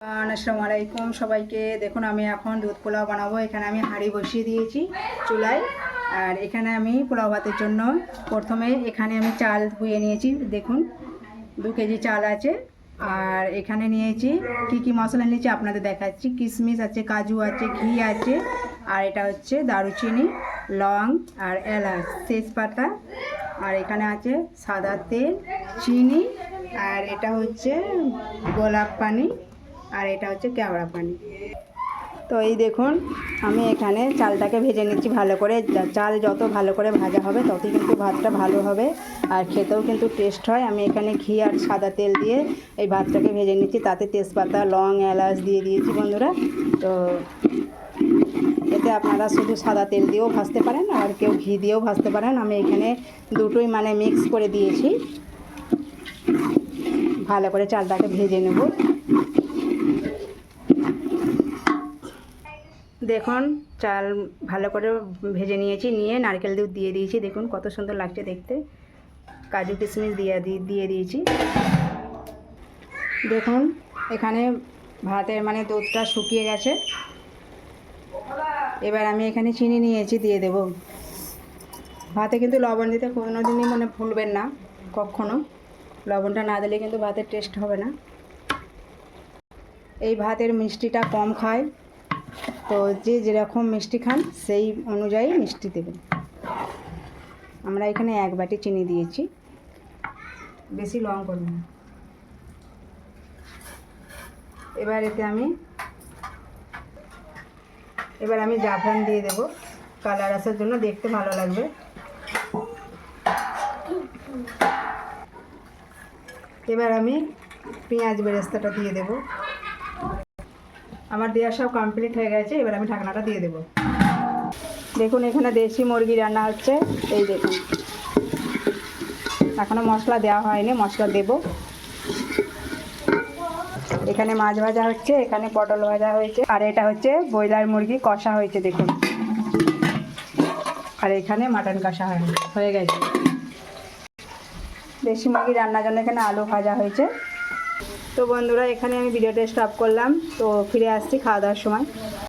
আসসালামু আলাইকুম সবাইকে। দেখুন, আমি এখন দুধ পোলাও বানাবো। এখানে আমি হাঁড়ি বসিয়ে দিয়েছি চুলায়। আর এখানে আমি পোলাও ভাতের জন্য প্রথমে এখানে আমি চাল ধুয়ে নিয়েছি। দেখুন, দু কেজি চাল আছে। আর এখানে নিয়েছি কি কি মশলা নিয়েছি আপনাদের দেখাচ্ছি। কিশমিশ আছে, কাজু আছে, ঘি আছে। আর এটা হচ্ছে দারুচিনি, লং আর এলাচ, তেজপাতা। আর এখানে আছে সাদা তেল, চিনি। আর এটা হচ্ছে গোলাপ পানি। আর এটা হচ্ছে কেওড়া পানি। তো এই দেখুন, আমি এখানে চালটাকে ভেজে নিচ্ছি ভালো করে। চাল যত ভালো করে ভাজা হবে, ততই কিন্তু ভাতটা ভালো হবে। আর খেতেও কিন্তু টেস্ট হয়। আমি এখানে ঘি আর সাদা তেল দিয়ে এই ভাতটাকে ভেজে নিচ্ছি। তাতে তেজপাতা, লং, এলাচ দিয়ে দিয়েছি বন্ধুরা। তো এতে আপনারা শুধু সাদা তেল দিয়েও ভাজতে পারেন, আর কেউ ঘি দিয়েও ভাজতে পারেন। আমি এখানে দুটোই মানে মিক্স করে দিয়েছি। ভালো করে চালটাকে ভেজে নেব। দেখুন, চাল ভালো করে ভেজে নিয়েছি, নিয়ে নারকেল দুধ দিয়ে দিয়েছি। দেখুন কত সুন্দর লাগছে দেখতে। কাজু কিশমিশ দিয়ে দিয়ে দিয়েছি। দেখুন, এখানে ভাতের মানে দুধটা শুকিয়ে গেছে। এবার আমি এখানে চিনি নিয়েছি, দিয়ে দেব। ভাতে কিন্তু লবণ দিতে কোনো দিনই মানে ভুলবেন না, কখনো। লবণটা না দিলে কিন্তু ভাতের টেস্ট হবে না। এই ভাতের মিষ্টিটা কম খায়। তো যে যেরকম মিষ্টি খান, সেই অনুযায়ী মিষ্টি দেবেন। আমরা এখানে এক বাটি চিনি দিয়েছি। বেশি লং করব না। এবার এতে আমি, এবার আমি জাফরান দিয়ে দেব। কালার আসার জন্য দেখতে ভালো লাগবে। এবার আমি পেঁয়াজ বেরেস্তাটা দিয়ে দেবো। আমার দেওয়া সব কমপ্লিট হয়ে গেছে, এবার আমি ঢাকনাটা দিয়ে দেবো। দেখুন, এখানে দেশি মুরগি রান্না হচ্ছে, এই দেখুন। এখনও মশলা দেওয়া হয়নি, মশলা দেব। এখানে মাছ ভাজা হচ্ছে, এখানে পটল ভাজা হয়েছে, আর এটা হচ্ছে ব্রয়লার মুরগি, কষা হয়েছে, দেখুন। আর এখানে মাটন কষা হয় হয়ে গেছে। দেশি মুরগি রান্নার জন্য এখানে আলু ভাজা হয়েছে। তো বন্ধুরা এখানে আমি ভিডিওটা স্টপ করলাম। তো ফিরে আসছি খাওয়া দাওয়ার সময়।